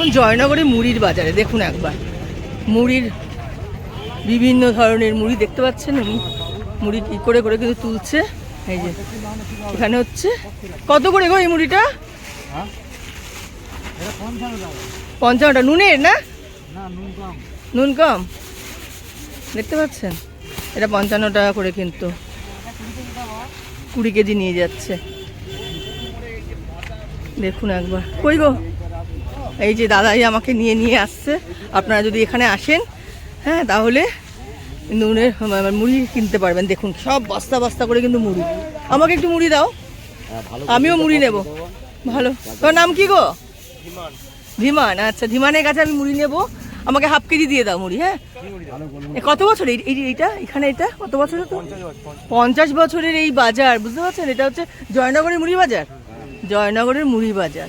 এখন জয়নগরে মুড়ির বাজারে, দেখুন একবার। মুড়ির বিভিন্ন ধরনের মুড়ি দেখতে পাচ্ছেন উনি? মুড়ি কি করে করে কিন্তু তুলছে। এই যে, এখানে হচ্ছে। কত করে গো এই মুড়িটা? পঞ্চান্নটা। নুনের না? নুন কম। দেখতে পাচ্ছেন? এটা পঞ্চান্ন টাকা করে কিন্তু। কুড়ি কেজি নিয়ে যাচ্ছে। দেখুন একবার। কই গো? এই যে দাদাই আমাকে নিয়ে নিয়ে আসছে। আপনারা যদি এখানে আসেন হ্যাঁ তাহলে নুনের মানে মুড়ি কিনতে পারবেন। দেখুন সব বস্তা বস্তা করে কিন্তু মুড়ি। আমাকে একটু মুড়ি দাও। আমিও মুড়ি নেব। ভালো। তোর নাম কি গো? ধীমান। আচ্ছা ধীমানের কাছে আমি মুড়ি নেব। আমাকে হাফ কেজি দিয়ে দাও মুড়ি হ্যাঁ? এ কত বছর? এই এই- এইটা এখানে এটা কত বছর তো পঞ্চাশ বছরের এই বাজার বুঝতে পারছেন? এটা হচ্ছে জয়নগরের মুড়ি বাজার। জয়নগরের মুড়ি বাজার।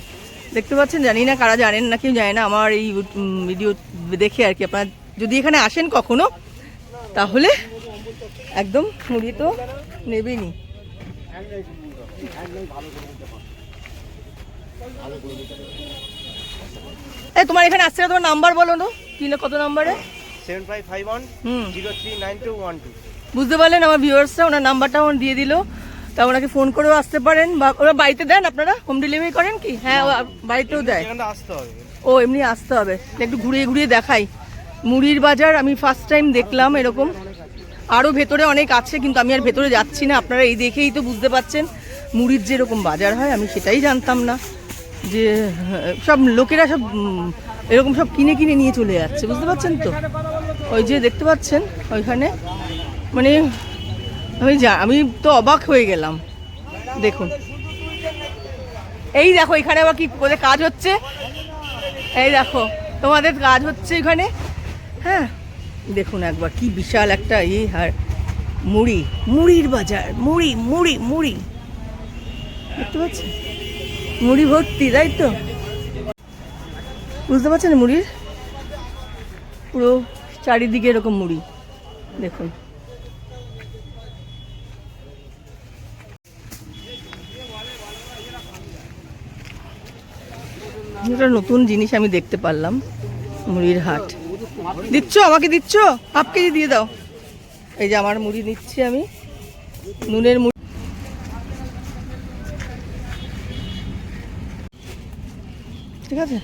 দেখতে পাচ্ছেন জানি না কারা জানেন না কেউ জানে না আমার এই ভিডিও দেখে আর কি। আপনারা যদি এখানে আসেন কখনো তাহলে একদম মুড়ি তো নেবেনই। এই তোমার এখানে আসছে না তোমার নাম্বার বলো তো? কি না কত নাম্বারে? বুঝতে পারলেন আমার ভিউয়ার্সরা ওনার নাম্বারটা দিয়ে দিল। তা ওনাকে ফোন করেও আসতে পারেন? বা ওরা বাড়িতে দেন আপনারা? হোম ডেলিভারি করেন কি? হ্যাঁ ও বাড়িতেও দেয়। আসতে ও এমনি আসতে হবে। একটু ঘুরিয়ে ঘুরিয়ে দেখাই। মুড়ির বাজার আমি ফার্স্ট টাইম দেখলাম এরকম। আরও ভেতরে অনেক আছে কিন্তু আমি আর ভেতরে যাচ্ছি না। আপনারা এই দেখেই তো বুঝতে পাচ্ছেন মুড়ির যেরকম বাজার হয় আমি সেটাই জানতাম না। যে হ্যাঁ, সব লোকেরা সব এরকম সব কিনে কিনে নিয়ে চলে যাচ্ছে বুঝতে পারছেন তো? ওই যে দেখতে পাচ্ছেন ওইখানে। মানে আমি যা, আমি তো অবাক হয়ে গেলাম। দেখুন। এই দেখো, এখানে আবার কি করে কাজ হচ্ছে? এই দেখো, তোমাদের কাজ হচ্ছে এখানে? হ্যাঁ। দেখুন একবার, কি বিশাল একটা ই, আর মুড়ি, মুড়ির বাজার, মুড়ি মুড়ি মুড়ি। দেখতে পাচ্ছেন? মুড়ি ভর্তি, তাই তো? বুঝতে পারছেন মুড়ির? পুরো চারিদিকে এরকম মুড়ি। দেখুন। একটা নতুন জিনিস আমি দেখতে পারলাম, মুড়ির হাট। দিচ্ছ? আমাকে দিচ্ছ? হাফ কেজি দিয়ে দাও। এই যে আমার মুড়ি নিচ্ছি আমি। নুনের মুড়ি। ঠিক আছে?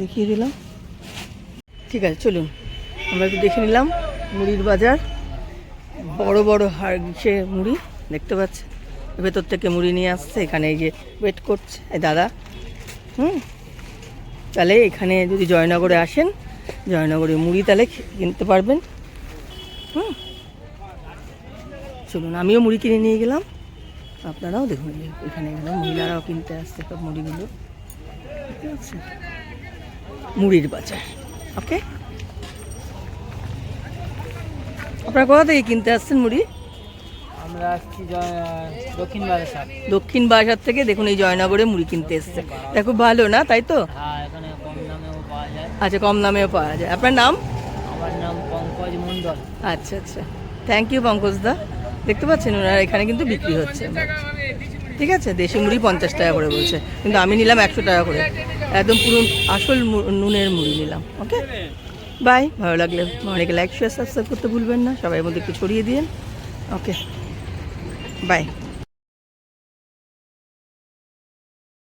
দেখিয়ে দিলাম। ঠিক আছে, চলুন। আমরা একটু দেখে নিলাম মুড়ির বাজার। বড় বড় হাড় সে মুড়ি, দেখতে পাচ্ছে? ভেতর থেকে মুড়ি নিয়ে আসছে, এখানে এই যে ওয়েট করছে। এই দাদা, হুম? তাহলে এখানে যদি জয়নগরে আসেন জয়নগরে মুড়ি তাহলে কিনতে পারবেন। হুম। চলুন আমিও মুড়ি কিনে নিয়ে গেলাম। আপনারাও দেখুন এখানে গেলাম মহিলারাও কিনতে আসছে সব মুড়িগুলো? মুড়ির বাজার। ওকে? আপনারা কোথা থেকে কিনতে আসছেন মুড়ি? আমরা আসছি দক্ষিণ বারাসাত দক্ষিণ বাজার থেকে দেখুন এই জয়নগরে মুড়ি কিনতে এসছে। খুব ভালো না তাই তো হ্যাঁ এখানে কম দামেও পাওয়া যায় আচ্ছা কম দামেও পাওয়া যায়। আপনার নাম? আমার নাম পঙ্কজ মণ্ডল। আচ্ছা আচ্ছা। থ্যাংক ইউ পঙ্কজ দা। দেখতে পাচ্ছেন ওনারা এখানে কিন্তু বিক্রি হচ্ছে। ঠিক আছে দেশি মুড়ি পঞ্চাশ টাকা করে বলছে। কিন্তু আমি নিলাম একশো টাকা করে। একদম পুরো আসল নুনের মুড়ি নিলাম ওকে? বাই ভালো লাগলে অনেকে লাইক শেয়ার সাবস্ক্রাইব করতে ভুলবেন না। সবাই মধ্যে একটু ছড়িয়ে দিন ওকে? বাই